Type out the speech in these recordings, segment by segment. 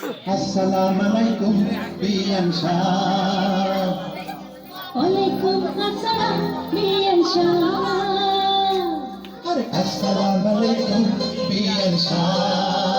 আসসালামু আলাইকুম বিয়ান শাহ। ওয়ালাইকুম আসসালাম বিয়ান শাহ। আসসালামু আলাইকুম শাহ।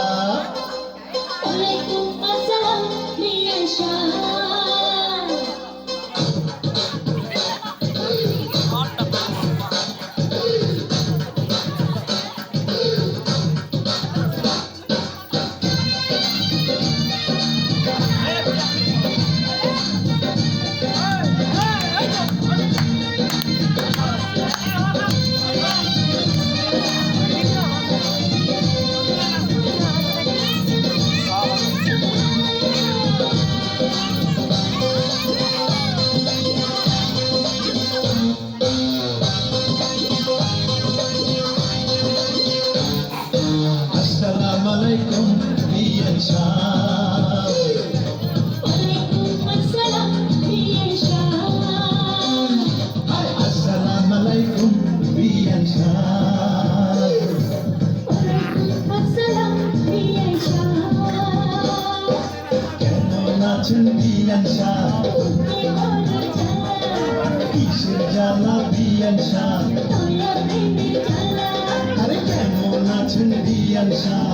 বিয়ান শাহ কিসের জ্বালা বিয়ান শাহ আরে কেমন আছেন বিয়ান শাহ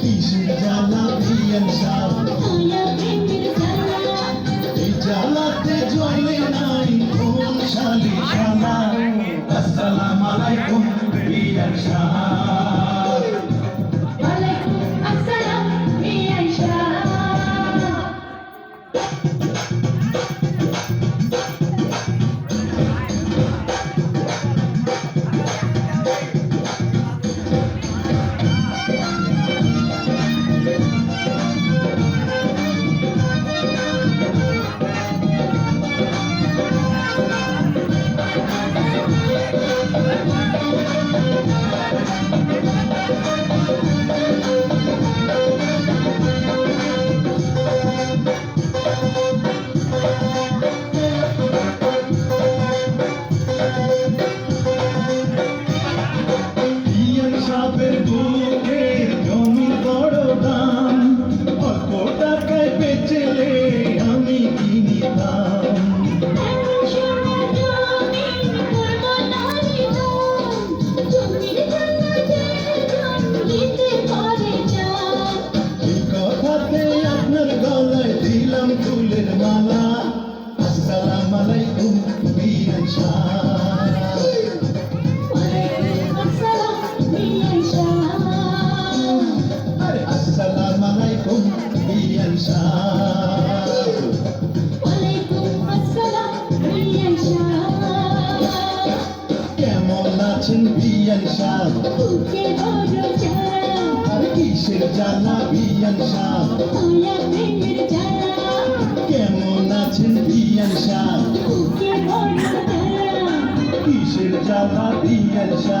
কিসের জ্বালা বিয়ান শাহ জ্বালাতে জ্বলে নাই ঘুম শালি শালা আসসালাম আলাইকুম বিয়ান শাহ মালা আসসালাম আলাইকুম মিয়া শাহ। আসসালাম আলাইকুম মিয়া শাহ। কিসের জ্বালা দিয়েছা